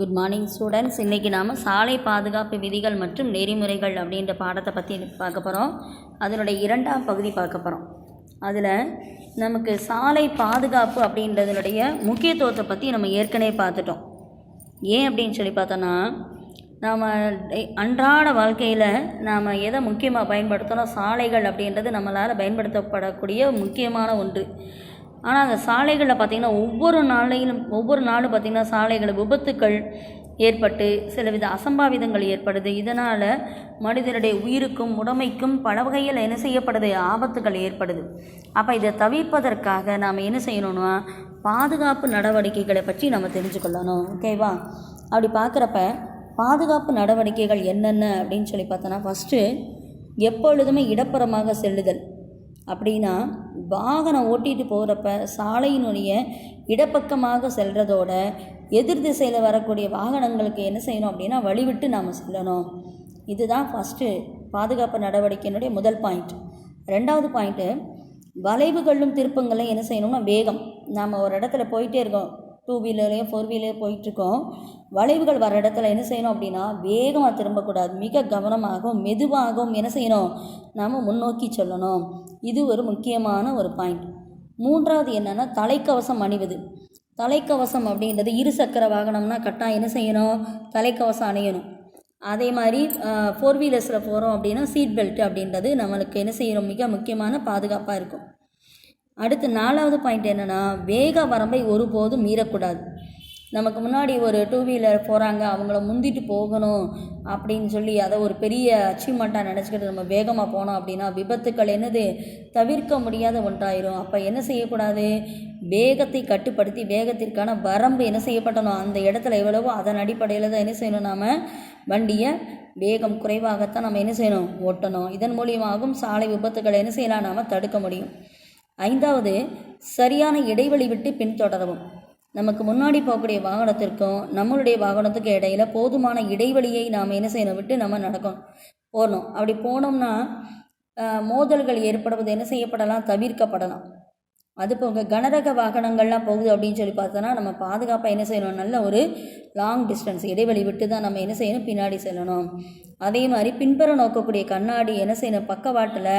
Good morning students இன்றைக்கி நாம் சாலை பாதுகாப்பு விதிகள் மற்றும் நெறிமுறைகள் அப்படின்ற பாடத்தை பற்றி பார்க்க போகிறோம் அதனுடைய இரண்டாம் பகுதி பார்க்க போகிறோம் அதில் நமக்கு சாலை பாதுகாப்பு அப்படின்றதுனுடைய முக்கியத்துவத்தை பற்றி நம்ம ஏற்கனவே பார்த்துட்டோம். ஏன் அப்படின்னு சொல்லி பார்த்தோன்னா நாம் அன்றாட வாழ்க்கையில் நாம் எதை முக்கியமாக பயன்படுத்தணும்? சாலைகள் அப்படின்றது நம்மளால் பயன்படுத்தப்படக்கூடிய முக்கியமான ஒன்று. ஆனால் அந்த சாலைகளில் பார்த்திங்கன்னா ஒவ்வொரு நாளையிலும் ஒவ்வொரு நாளும் பார்த்திங்கன்னா சாலைகளில் விபத்துக்கள் ஏற்பட்டு சிலவித அசம்பாவிதங்கள் ஏற்படுது. இதனால் மனிதனுடைய உயிருக்கும் உடமைக்கும் பல வகையில் என்ன செய்யப்படுது? ஆபத்துகள் ஏற்படுது. அப்போ இதை தவிர்ப்பதற்காக நாம் என்ன செய்யணும்னா பாதுகாப்பு நடவடிக்கைகளை பற்றி நம்ம தெரிஞ்சுக்கொள்ளணும். ஓகேவா அப்படி பார்க்குறப்ப பாதுகாப்பு நடவடிக்கைகள் என்னென்ன அப்படின்னு சொல்லி பார்த்தோன்னா ஃபஸ்ட்டு எப்பொழுதுமே இடப்புறமாக செல்லுதல். அப்படின்னா வாகனம் ஓட்டிகிட்டு போகிறப்ப சாலையினுடைய இடப்பக்கமாக செல்கிறதோட எதிர் திசையில் வரக்கூடிய வாகனங்களுக்கு என்ன செய்யணும் அப்படின்னா வழிவிட்டு நாம் செல்லணும். இதுதான் ஃபஸ்ட்டு பாதுகாப்பு நடவடிக்கையினுடைய முதல் பாயிண்ட் ரெண்டாவது பாயிண்ட்டு வளைவுகளும் திருப்பங்களும் என்ன செய்யணும்னா வேகம். நாம் ஒரு இடத்துல போயிட்டே இருக்கோம். டூ வீலர்லேயும் ஃபோர் வீலரையும் போயிட்டுருக்கோம் வளைவுகள் வர இடத்துல என்ன செய்யணும் அப்படின்னா வேகமாக திரும்பக்கூடாது. மிக கவனமாகவும் மெதுவாகவும் என்ன செய்யணும்? நாம் முன்னோக்கி சொல்லணும். இது ஒரு முக்கியமான ஒரு பாயிண்ட் மூன்றாவது என்னென்னா தலைக்கவசம் அணிவது. தலைக்கவசம் அப்படின்றது இருசக்கர வாகனம்னா கட்டாயம் என்ன செய்யணும்? தலைக்கவசம் அணியணும். அதே மாதிரி ஃபோர் வீலர்ஸில் போகிறோம் அப்படின்னா சீட் பெல்ட் அப்படின்றது நம்மளுக்கு என்ன செய்கிறோம் மிக முக்கியமான பாதுகாப்பாக இருக்கும். அடுத்து நாலாவது பாயிண்ட் என்னென்னா வேக வரம்பை ஒருபோதும் மீறக்கூடாது. நமக்கு முன்னாடி ஒரு டூ வீலர் போகிறாங்க அவங்கள முந்திட்டு போகணும் அப்படின்னு சொல்லி அதை ஒரு பெரிய அச்சீவ்மெண்ட்டாக நினச்சிக்கிட்டு நம்ம வேகமாக போனோம் அப்படின்னா விபத்துக்கள் என்னது? தவிர்க்க முடியாத ஒன்றாயிரும். அப்போ என்ன செய்யக்கூடாது? வேகத்தை கட்டுப்படுத்தி வேகத்திற்கான வரம்பு என்ன செய்யப்பட்டணும் அந்த இடத்துல எவ்வளவோ அதன் அடிப்படையில் தான் என்ன செய்யணும் நாம்? வண்டியை வேகம் குறைவாகத்தான் நம்ம என்ன செய்யணும்? ஓட்டணும். இதன் மூலியமாகவும் சாலை விபத்துக்களை என்ன செய்யலாம்? நாம் தடுக்க முடியும். ஐந்தாவது சரியான இடைவெளி விட்டு பின்தொடரவும். நமக்கு முன்னாடி போகக்கூடிய வாகனத்திற்கும் நம்மளுடைய வாகனத்துக்கும் இடையில போதுமான இடைவெளியை நாம் என்ன செய்யணும்? விட்டு நம்ம நடக்கணும். போகணும் அப்படி போனோம்னா மோதல்கள் ஏற்படுவது என்ன செய்யப்படலாம்? தவிர்க்கப்படலாம். அது போக கனரக வாகனங்கள்லாம் போகுது அப்படின்னு சொல்லி பார்த்தோன்னா நம்ம பாதுகாப்பாக என்ன செய்யணும்? நல்ல ஒரு லாங் டிஸ்டன்ஸ் இடைவெளி விட்டு தான் நம்ம என்ன செய்யணும்? பின்னாடி செல்லணும். அதே மாதிரி பின்புறம் நோக்கக்கூடிய கண்ணாடி என்ன செய்யணும்? பக்கவாட்டில்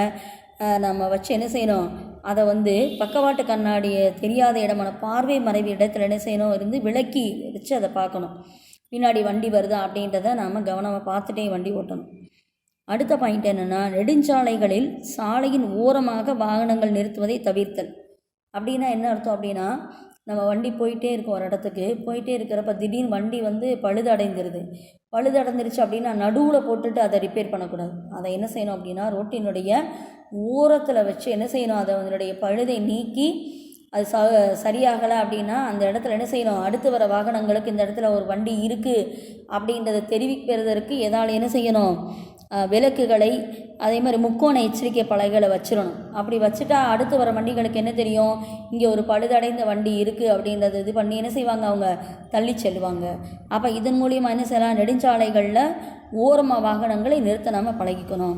நம்ம வச்சு என்ன செய்யணும்? அதை வந்து பக்கவாட்டு கண்ணாடியை தெரியாத இடமான பார்வை மறைவு இடத்துல என்ன செய்யணும்? இருந்து விளக்கி வச்சு அதை பார்க்கணும். பின்னாடி வண்டி வருதா அப்படின்றத நாம் கவனமாக பார்த்துட்டே வண்டி ஓட்டணும். அடுத்த பாயிண்ட் என்னென்னா நெடுஞ்சாலைகளில் சாலையின் ஓரமாக வாகனங்கள் நிறுத்துவதை தவிர்த்தல். அப்படின்னா என்ன அர்த்தம் அப்படின்னா நம்ம வண்டி போயிட்டே இருக்கும் ஒரு இடத்துக்கு. போயிட்டே இருக்கிறப்ப திடீர்னு வண்டி வந்து பழுது அடைந்துருது அப்படின்னா நடுவில் போட்டுட்டு அதை ரிப்பேர் பண்ணக்கூடாது. அதை என்ன செய்யணும் அப்படின்னா ரோட்டினுடைய ஓரத்தில் வச்சு என்ன செய்யணும்? அதை அதனுடைய பழுதை நீக்கி அது ச சரியாகலை அப்படின்னா அந்த இடத்துல என்ன செய்யணும்? அடுத்து வர வாகனங்களுக்கு இந்த இடத்துல ஒரு வண்டி இருக்குது அப்படின்றத தெரிவிப்பதற்கு எதால் என்ன செய்யணும்? விளக்குகளை அதே மாதிரி முக்கோண எச்சரிக்கை பலகைகளை வச்சிடணும். அப்படி வச்சுட்டா அடுத்து வர வண்டிகளுக்கு என்ன தெரியும்? இங்கே ஒரு பழுதடைந்த வண்டி இருக்குது அப்படின்றது இது பண்ணி என்ன செய்வாங்க? அவங்க தள்ளி செல்வாங்க அப்போ இதன் மூலியமாக என்ன செய்யலாம்? நெடுஞ்சாலைகளில் ஓரமாக வாகனங்களை நிறுத்த நாம் பழகிக்கணும்.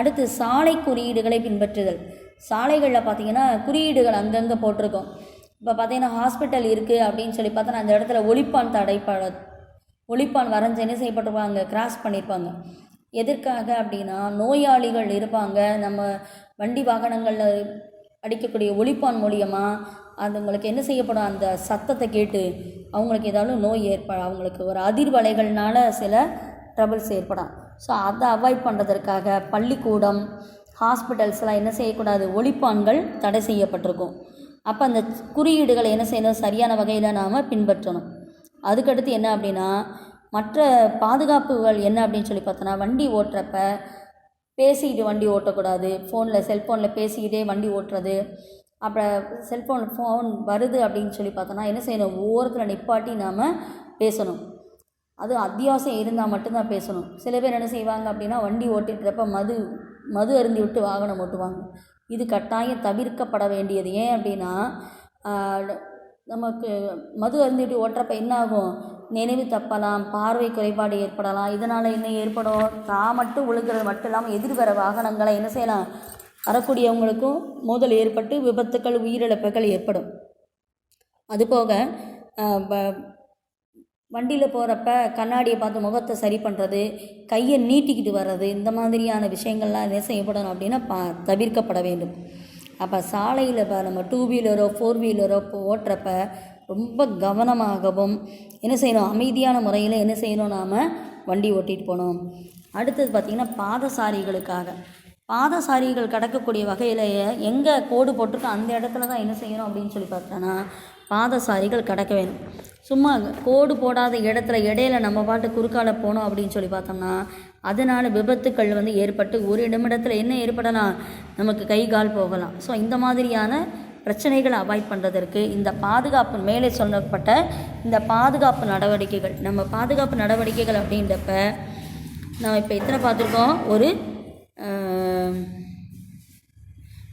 அடுத்து சாலை குறியீடுகளை பின்பற்றுதல். சாலைகளில் பார்த்திங்கன்னா குறியீடுகள் அங்கங்கே போட்டிருக்கோம். இப்போ பார்த்தீங்கன்னா ஹாஸ்பிட்டல் இருக்குது அப்படின்னு சொல்லி பார்த்தோன்னா அந்த இடத்துல ஒளிப்பான் தடைப்பட ஒளிப்பான் வரைஞ்சி என்ன செய்யப்பட்டிருப்பாங்க? கிராஸ் பண்ணியிருப்பாங்க எதற்காக அப்படின்னா நோயாளிகள் இருப்பாங்க. நம்ம வண்டி வாகனங்களில் அடிக்கக்கூடிய ஒளிப்பான் மூலியமாக அதுங்களுக்கு என்ன செய்யப்படும்? அந்த சத்தத்தை கேட்டு அவங்களுக்கு ஏதாவது நோய் ஏற்பட அவங்களுக்கு ஒரு அதிர்வலைகள்னால சில ட்ரபிள்ஸ் ஏற்படும். ஸோ அதை அவாய்ட் பண்ணுறதற்காக பள்ளிக்கூடம் ஹாஸ்பிட்டல்ஸ்லாம் என்ன செய்யக்கூடாது? ஒழிப்பான்கள் தடை செய்யப்பட்டிருக்கும். அப்போ அந்த குறியீடுகளை என்ன செய்யணும்? சரியான வகையில் நாம் பின்பற்றணும். அதுக்கடுத்து என்ன அப்படின்னா மற்ற பாதுகாப்புகள் என்ன அப்படின்னு சொல்லி பார்த்தோன்னா வண்டி ஓட்டுறப்ப பேசிக்கிட்டு வண்டி ஓட்டக்கூடாது. ஃபோனில் செல்ஃபோனில் பேசிக்கிட்டே வண்டி ஓட்டுறது. அப்புறம் செல்ஃபோன் ஃபோன் வருது அப்படின்னு சொல்லி பார்த்தோன்னா என்ன செய்யணும்? ஓரத்தில் நிப்பாட்டி நாம் பேசணும். அது அத்தியாவசியம் இருந்தால் மட்டும்தான் பேசணும். சில பேர் என்ன செய்வாங்க அப்படின்னா வண்டி ஓட்டிட்டுறப்ப மது மது அருந்தி விட்டு வாகனம் ஓட்டுவாங்க. இது கட்டாயம் தவிர்க்கப்பட வேண்டியது. ஏன் அப்படின்னா நமக்கு மது அருந்திட்டு ஓட்டுறப்ப என்ன ஆகும் நினைவு தப்பலாம் பார்வை குறைபாடு ஏற்படலாம். இதனால் என்ன ஏற்படும்? தான் மட்டும் விழுகிறது மட்டும் இல்லாமல் எதிர்வர வாகனங்களை என்ன செய்யலாம்? வரக்கூடியவங்களுக்கும் மோதல் ஏற்பட்டு விபத்துக்கள் உயிரிழப்புகள் ஏற்படும். அதுபோக வண்டியில் போகிறப்ப கண்ணாடியை பார்த்து முகத்தை சரி பண்ணுறது கையை நீட்டிக்கிட்டு வர்றது இந்த மாதிரியான விஷயங்கள்லாம் என்ன செய்யப்படணும் அப்படின்னா பா தவிர்க்கப்பட வேண்டும். அப்போ சாலையில் இப்போ நம்ம டூ வீலரோ ஃபோர் வீலரோ ஓட்டுறப்ப ரொம்ப கவனமாகவும் என்ன செய்யணும்? அமைதியான முறையில் என்ன செய்யணும்? நாம் வண்டி ஓட்டிகிட்டு போகணும். அடுத்தது பார்த்திங்கன்னா பாதசாரிகளுக்காக. பாதசாரிகள் கடக்கக்கூடிய வகையில் எங்கே கோடு போட்டிருக்கோ அந்த இடத்துல தான் என்ன செய்யணும் அப்படின்னு சொல்லி பார்த்தோன்னா பாதசாரிகள் கடக்க வேணும். சும்மா கோடு போடாத இடத்துல இடையில நம்ம பாட்டு குறுக்கால போனோம் அப்படின்னு சொல்லி பார்த்தோம்னா அதனால் விபத்துக்கள் வந்து ஏற்பட்டு ஒரு நிமிடத்தில் என்ன ஏற்படலாம்? நமக்கு கை கால் போகலாம். ஸோ இந்த மாதிரியான பிரச்சனைகளை அவாய்ட் பண்ணுறதற்கு இந்த பாதுகாப்பு மேலே சொல்லப்பட்ட இந்த பாதுகாப்பு நடவடிக்கைகள். நம்ம பாதுகாப்பு நடவடிக்கைகள் அப்படின்றப்ப நம்ம இப்போ எத்தனை பார்த்துருக்கோம்? ஒரு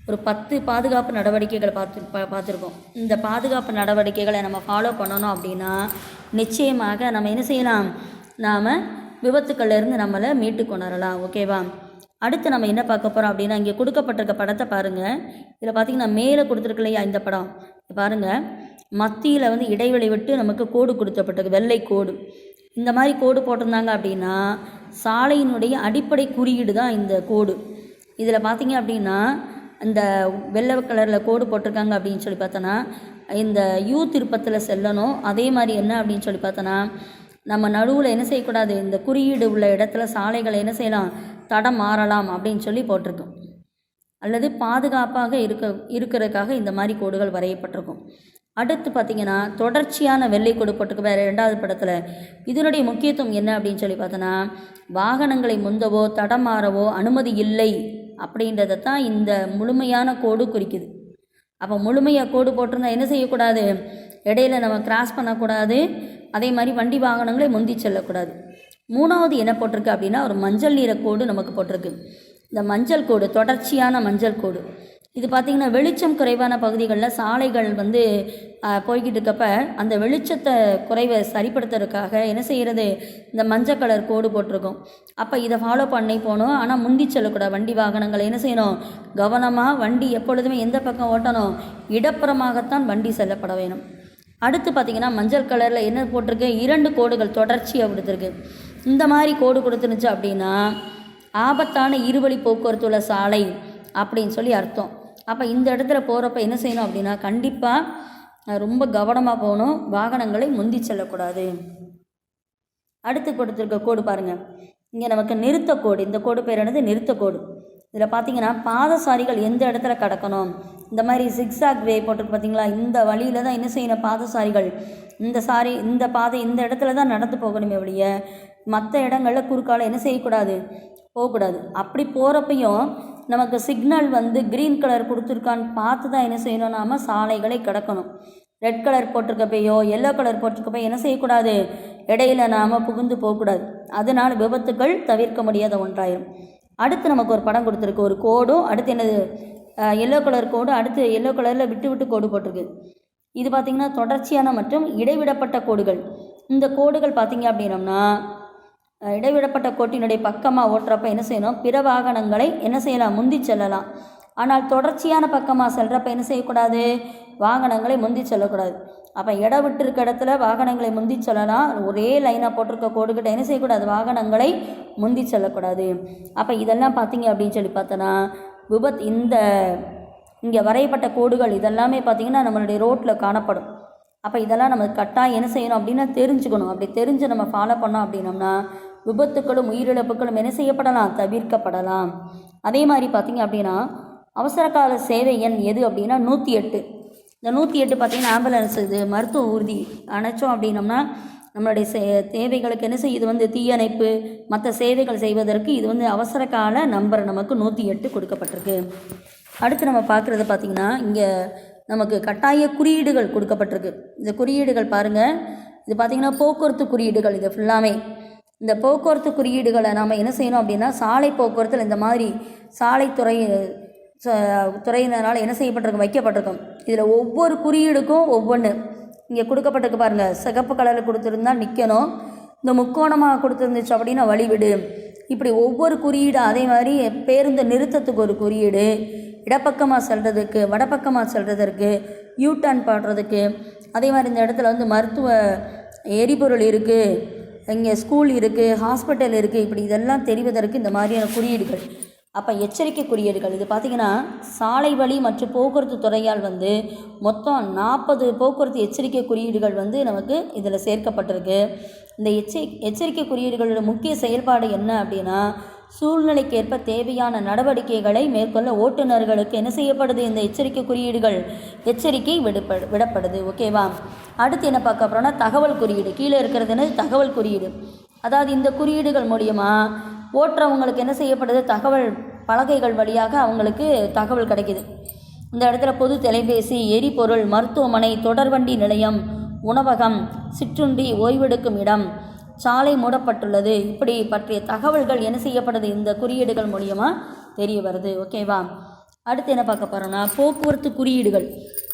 ஒரு பத்து பாதுகாப்பு நடவடிக்கைகளை பார்த்து பா பார்த்துருக்கோம். இந்த பாதுகாப்பு நடவடிக்கைகளை நம்ம ஃபாலோ பண்ணணும் அப்படின்னா நிச்சயமாக நம்ம என்ன செய்யலாம்? நாம் விபத்துக்கள்லேருந்து நம்மளை மீட்டு கொணரலாம். ஓகேவா அடுத்து நம்ம என்ன பார்க்க போகிறோம் அப்படின்னா இங்கே கொடுக்கப்பட்டிருக்க படத்தை பாருங்கள் இதில் பார்த்தீங்கன்னா மேலே கொடுத்துருக்கு இல்லையா இந்த படம்? பாருங்கள் மத்தியில் வந்து இடைவெளி விட்டு நமக்கு கோடு கொடுக்கப்பட்டிருக்கு வெள்ளை கோடு. இந்த மாதிரி கோடு போட்டிருந்தாங்க அப்படின்னா சாலையினுடைய அடிப்படை குறியீடு தான் இந்த கோடு. இதில் பார்த்தீங்க அப்படின்னா இந்த வெள்ளை கலரில் கோடு போட்டிருக்காங்க அப்படின்னு சொல்லி பார்த்தோன்னா இந்த யூ திருப்பத்தில் செல்லணும். அதே மாதிரி என்ன அப்படின்னு சொல்லி பார்த்தோன்னா நம்ம நடுவில் என்ன செய்யக்கூடாது? இந்த குறியீடு உள்ள இடத்துல சாலைகளை என்ன செய்யலாம்? தடம் மாறலாம் அப்படின்னு சொல்லி போட்டிருக்கும். அல்லது பாதுகாப்பாக இருக்க இருக்கிறதுக்காக இந்த மாதிரி கோடுகள் வரையப்பட்டிருக்கும். அடுத்து பார்த்தீங்கன்னா தொடர்ச்சியான வெள்ளை கோடு போட்டிருக்கு வேறு ரெண்டாவது படத்தில். இதனுடைய முக்கியத்துவம் என்ன அப்படின்னு சொல்லி பார்த்தோன்னா வாகனங்களை முந்தவோ தடம் மாறவோ அனுமதி இல்லை அப்படின்றத தான் இந்த முழுமையான கோடு குறிக்குது. அப்போ முழுமையாக கோடு போட்டிருந்தா என்ன செய்யக்கூடாது? இடையில நம்ம கிராஸ் பண்ணக்கூடாது. அதே மாதிரி வண்டி வாகனங்களை முந்தி செல்லக்கூடாது. மூணாவது என்ன போட்டிருக்கு அப்படின்னா ஒரு மஞ்சள் நிற கோடு நமக்கு போட்டிருக்கு. இந்த மஞ்சள் கோடு தொடர்ச்சியான மஞ்சள் கோடு. இது பார்த்திங்கன்னா வெளிச்சம் குறைவான பகுதிகளில் சாலைகள் வந்து போய்கிட்டு இருக்கப்ப அந்த வெளிச்சத்தை குறைவை சரிப்படுத்துறதுக்காக என்ன செய்கிறது இந்த மஞ்சள் கலர் கோடு போட்டிருக்கோம். அப்போ இதை ஃபாலோ பண்ணி போகணும். ஆனால் முந்தி செல்லக்கூடாது வண்டி வாகனங்களை என்ன செய்யணும்? கவனமாக வண்டி எப்பொழுதுமே எந்த பக்கம் ஓட்டணும்? இடப்புறமாகத்தான் வண்டி செல்லப்பட வேணும். அடுத்து பார்த்தீங்கன்னா மஞ்சள் கலரில் என்ன போட்டிருக்கு? இரண்டு கோடுகள் தொடர்ச்சியாக கொடுத்துருக்கு. இந்த மாதிரி கோடு கொடுத்துருந்துச்சு அப்படின்னா ஆபத்தான இருவழி போக்குவரத்து உள்ள சாலை அப்படின்னு சொல்லி அர்த்தம். அப்போ இந்த இடத்துல போகிறப்ப என்ன செய்யணும் அப்படின்னா கண்டிப்பாக ரொம்ப கவனமாக போகணும். வாகனங்களை முந்தி செல்லக்கூடாது. அடுத்து கொடுத்துருக்க கோடு பாருங்கள் இங்கே நமக்கு நிறுத்த கோடு. இந்த கோடு பேர் என்னது? நிறுத்த கோடு. இதில் பார்த்தீங்கன்னா பாதசாரிகள் எந்த இடத்துல கடக்கணும்? இந்த மாதிரி சிக்ஸாக் வே போட்டிருக்கு பார்த்தீங்களா இந்த வழியில் தான் என்ன செய்யணும்? பாதசாரிகள். இந்த சாரி இந்த பாதை இந்த இடத்துல தான் நடந்து போகணுமே ஒழிய மற்ற இடங்களில் குறுக்கால என்ன செய்யக்கூடாது? போகக்கூடாது. அப்படி போகிறப்பையும் நமக்கு சிக்னல் வந்து க்ரீன் கலர் கொடுத்துருக்கான்னு பார்த்து தான் என்ன செய்யணும்? நாம் சாலைகளை கடக்கணும். ரெட் கலர் போட்டிருக்கப்பையோ எல்லோ கலர் போட்டிருக்கப்போ என்ன செய்யக்கூடாது? இடையில நாம் புகுந்து போகக்கூடாது. அதனால் விபத்துக்கள் தவிர்க்க முடியாத ஒன்றாயிரும். அடுத்து நமக்கு ஒரு படம் கொடுத்துருக்கு. ஒரு கோடும் அடுத்து என்னது? எல்லோ கலர் கோடு அடுத்து எல்லோ கலரில் விட்டு விட்டு கோடு போட்டிருக்கு. இது பார்த்திங்கன்னா தொடர்ச்சியான மற்றும் இடைவிடப்பட்ட கோடுகள். இந்த கோடுகள் பார்த்திங்க அப்படின்னம்னா இடைவிடப்பட்ட கோட்டினுடைய பக்கமாக ஓட்டுறப்ப என்ன செய்யணும்? பிற வாகனங்களை என்ன செய்யலாம்? முந்தி செல்லலாம். ஆனால் தொடர்ச்சியான பக்கமாக செல்கிறப்ப என்ன செய்யக்கூடாது? வாகனங்களை முந்தி செல்லக்கூடாது. அப்போ இடம் விட்டுருக்க இடத்துல வாகனங்களை முந்தி செல்லலாம் ஒரே லைனாக போட்டிருக்க கோடுக்கிட்ட என்ன செய்யக்கூடாது? வாகனங்களை முந்தி செல்லக்கூடாது. அப்போ இதெல்லாம் பார்த்தீங்க அப்படின்னு சொல்லி பார்த்தோன்னா விபத் இந்த இங்கே வரையப்பட்ட கோடுகள் இதெல்லாமே பார்த்திங்கன்னா நம்மளுடைய ரோட்டில் காணப்படும். அப்போ இதெல்லாம் நம்ம கட்டாயம் என்ன செய்யணும் அப்படின்னா தெரிஞ்சுக்கணும். அப்படி தெரிஞ்சு நம்ம ஃபாலோ பண்ணோம் அப்படின்னம்னா விபத்துக்களும் உயிரிழப்புகளும் என்ன செய்யப்படலாம்? தவிர்க்கப்படலாம். அதே மாதிரி பார்த்திங்க அப்படின்னா அவசர கால சேவை எண் எது அப்படின்னா நூற்றி எட்டு இந்த நூற்றி எட்டு பார்த்திங்கன்னா ஆம்புலன்ஸ் இது மருத்துவ ஊர்தி அணைச்சோம் அப்படின்னம்னா நம்மளுடைய சே தேவைகளுக்கு என்ன செய்ய இது வந்து தீயணைப்பு மற்ற சேவைகள் செய்வதற்கு இது வந்து அவசர கால நம்பர் நமக்கு நூற்றி எட்டு கொடுக்கப்பட்டிருக்கு. அடுத்து நம்ம பார்க்குறது பார்த்திங்கன்னா இங்கே நமக்கு கட்டாய குறியீடுகள் கொடுக்கப்பட்டிருக்கு. இந்த குறியீடுகள் பாருங்கள் இது பார்த்திங்கன்னா போக்குவரத்து குறியீடுகள் இது ஃபுல்லாமே இந்த போக்குவரத்து குறியீடுகளை நாம் என்ன செய்யணும் அப்படின்னா சாலை போக்குவரத்தில் இந்த மாதிரி சாலைத்துறை ச- துறையினரால் என்ன செய்யப்பட்டிருக்கும் வைக்கப்பட்டிருக்கும். இதில் ஒவ்வொரு குறியீடுக்கும் ஒவ்வொன்று இங்கே கொடுக்கப்பட்டிருக்கு பாருங்கள் சிகப்பு கலரில் கொடுத்துருந்தா நிற்கணும் இந்த முக்கோணமாக கொடுத்துருந்துச்சு அப்படின்னா வழிவிடு. இப்படி ஒவ்வொரு குறியீடு அதே மாதிரி பேருந்து நிறுத்தத்துக்கு ஒரு குறியீடு இடப்பக்கமாக செல்கிறதுக்கு வடப்பக்கமாக செல்கிறதுக்கு யூ டர்ன் பண்ணுறதுக்கு அதே மாதிரி இந்த இடத்துல வந்து மருத்துவ எரிபொருள் இருக்குது இங்கே ஸ்கூல் இருக்குது ஹாஸ்பிட்டல் இருக்குது இப்படி இதெல்லாம் தெரிவதற்கு இந்த மாதிரியான குறியீடுகள். அப்போ எச்சரிக்கை குறியீடுகள். இது பார்த்திங்கன்னா சாலை வழி மற்றும் போக்குவரத்து துறையால் வந்து மொத்தம் நாற்பது போக்குவரத்து எச்சரிக்கை குறியீடுகள் வந்து நமக்கு இதில் சேர்க்கப்பட்டிருக்கு. இந்த எச்சரி எச்சரிக்கை குறியீடுகளோட முக்கிய செயல்பாடு என்ன அப்படின்னா சூழ்நிலைக்கேற்ப தேவையான நடவடிக்கைகளை மேற்கொள்ள ஓட்டுநர்களுக்கு என்ன செய்யப்படுது? இந்த எச்சரிக்கை குறியீடுகள் எச்சரிக்கை விடுப்படு விடப்படுது. ஓகேவா? அடுத்து என்ன பார்க்க போகிறோம்னா தகவல் குறியீடு. கீழே இருக்கிறதுன்னு தகவல் குறியீடு. அதாவது இந்த குறியீடுகள் மூலியமாக ஓட்டுறவங்களுக்கு என்ன செய்யப்படுது? தகவல் பலகைகள் வழியாக அவங்களுக்கு தகவல் கிடைக்கிது. இந்த இடத்துல பொது தொலைபேசி எரிபொருள் மருத்துவமனை தொடர்வண்டி நிலையம் உணவகம் சிற்றுண்டி ஓய்வெடுக்கும் இடம் சாலை மூடப்பட்டுள்ளது. இப்படி பற்றிய தகவல்கள் என்ன செய்யப்படுது? இந்த குறியீடுகள் மூலியமாக தெரிய வருது. ஓகேவா அடுத்து என்ன பார்க்க போகிறோம்னா போக்குவரத்து குறியீடுகள்.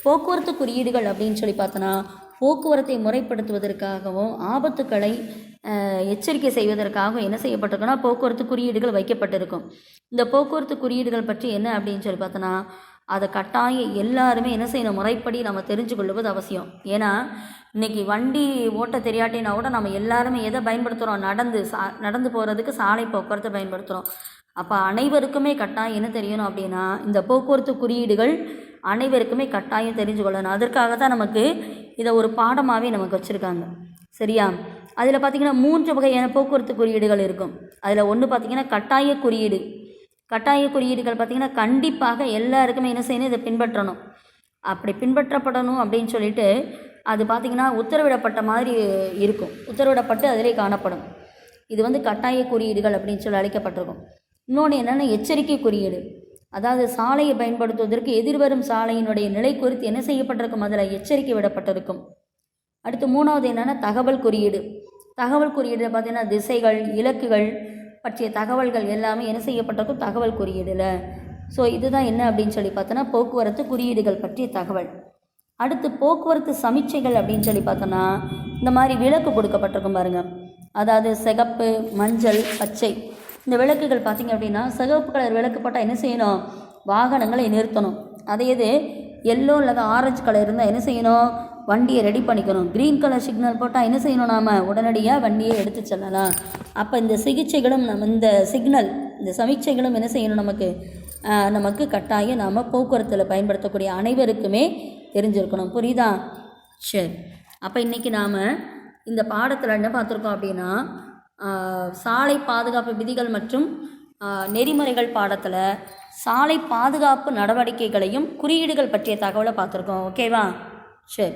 போக்குவரத்து குறியீடுகள் அப்படின்னு சொல்லி பார்த்தோன்னா போக்குவரத்தை முறைப்படுத்துவதற்காகவும் ஆபத்துக்களை எச்சரிக்கை செய்வதற்காகவும் என்ன செய்யப்பட்டிருக்குன்னா போக்குவரத்து குறியீடுகள் வைக்கப்பட்டிருக்கும். இந்த போக்குவரத்து குறியீடுகள் பற்றி என்ன அப்படின்னு சொல்லி பார்த்தோன்னா அதை கட்டாயம் எல்லாருமே என்ன செய்யணும்? முறைப்படி நம்ம தெரிஞ்சு கொள்வது அவசியம். ஏன்னா இன்னைக்கு வண்டி ஓட்ட தெரியாட்டினா கூட நம்ம எல்லாருமே எதை பயன்படுத்துகிறோம் நடந்து சா நடந்து போகிறதுக்கு சாலை போக்குவரத்தை பயன்படுத்துகிறோம் அப்போ அனைவருக்குமே கட்டாயம் என்ன தெரியணும் அப்படின்னா இந்த போக்குவரத்து குறியீடுகள் அனைவருக்குமே கட்டாயம் தெரிஞ்சு கொள்ளணும் அதற்காக தான் நமக்கு இதை ஒரு பாடமாகவே நமக்கு வச்சுருக்காங்க. சரியா? அதில் பார்த்திங்கன்னா மூன்று வகையான போக்குவரத்து குறியீடுகள் இருக்கும். அதில் ஒன்று பார்த்திங்கன்னா கட்டாய குறியீடு. கட்டாய குறியீடுகள் பார்த்திங்கன்னா கண்டிப்பாக எல்லாருக்குமே என்ன செய்யணும் இதை பின்பற்றணும். அப்படி பின்பற்றப்படணும் அப்படின்னு சொல்லிட்டு அது பார்த்திங்கன்னா உத்தரவிடப்பட்ட மாதிரி இருக்கும். உத்தரவிடப்பட்டு அதிலே காணப்படும். இது வந்து கட்டாய குறியீடுகள் அப்படின்னு சொல்லி அழைக்கப்பட்டிருக்கும். இன்னொன்று என்னென்னா எச்சரிக்கை குறியீடு. அதாவது சாலையை பயன்படுத்துவதற்கு எதிர்வரும் சாலையினுடைய நிலை குறித்து என்ன செய்யப்பட்டிருக்கும்? அதில் எச்சரிக்கை விடப்பட்டிருக்கும். அடுத்து மூணாவது என்னென்னா தகவல் குறியீடு. தகவல் குறியீடு பார்த்திங்கன்னா திசைகள் இலக்குகள் பற்றிய தகவல்கள் எல்லாமே என்ன செய்யப்பட்டிருக்கும் தகவல் குறியீடில். ஸோ இதுதான் என்ன அப்படின்னு சொல்லி பார்த்தோன்னா போக்குவரத்து குறியீடுகள் பற்றிய தகவல். அடுத்து போக்குவரத்து சமீட்சைகள் அப்படின்னு சொல்லி பார்த்தோன்னா இந்த மாதிரி விளக்கு கொடுக்கப்பட்டிருக்கும் பாருங்க. அதாவது சிகப்பு மஞ்சள் பச்சை. இந்த விளக்குகள் பார்த்தீங்க அப்படின்னா சிகப்பு கலர் விளக்கு போட்டால் என்ன செய்யணும்? வாகனங்களை நிறுத்தணும். அதே இது எல்லோ இல்லாத ஆரஞ்சு கலர் இருந்தால் என்ன செய்யணும்? வண்டியை ரெடி பண்ணிக்கணும். க்ரீன் கலர் சிக்னல் போட்டால் என்ன செய்யணும் நாம்? உடனடியாக வண்டியை எடுத்து செல்லலாம். அப்போ இந்த சிகிச்சைகளும் நம்ம இந்த சிக்னல் இந்த சமீட்சைகளும் என்ன செய்யணும் நமக்கு? நமக்கு கட்டாயம் நாம் போக்குவரத்தில் பயன்படுத்தக்கூடிய அனைவருக்குமே தெரிஞ்சிருக்கணும். புரியுதா? சரி. அப்போ இன்றைக்கி நாம் இந்த பாடத்தில் என்ன பார்த்துருக்கோம் அப்படின்னா சாலை பாதுகாப்பு விதிகள் மற்றும் நெறிமுறைகள் பாடத்தில் சாலை பாதுகாப்பு நடவடிக்கைகளையும் குறியீடுகள் பற்றிய தகவலை பார்த்துருக்கோம். ஓகேவா? சரி.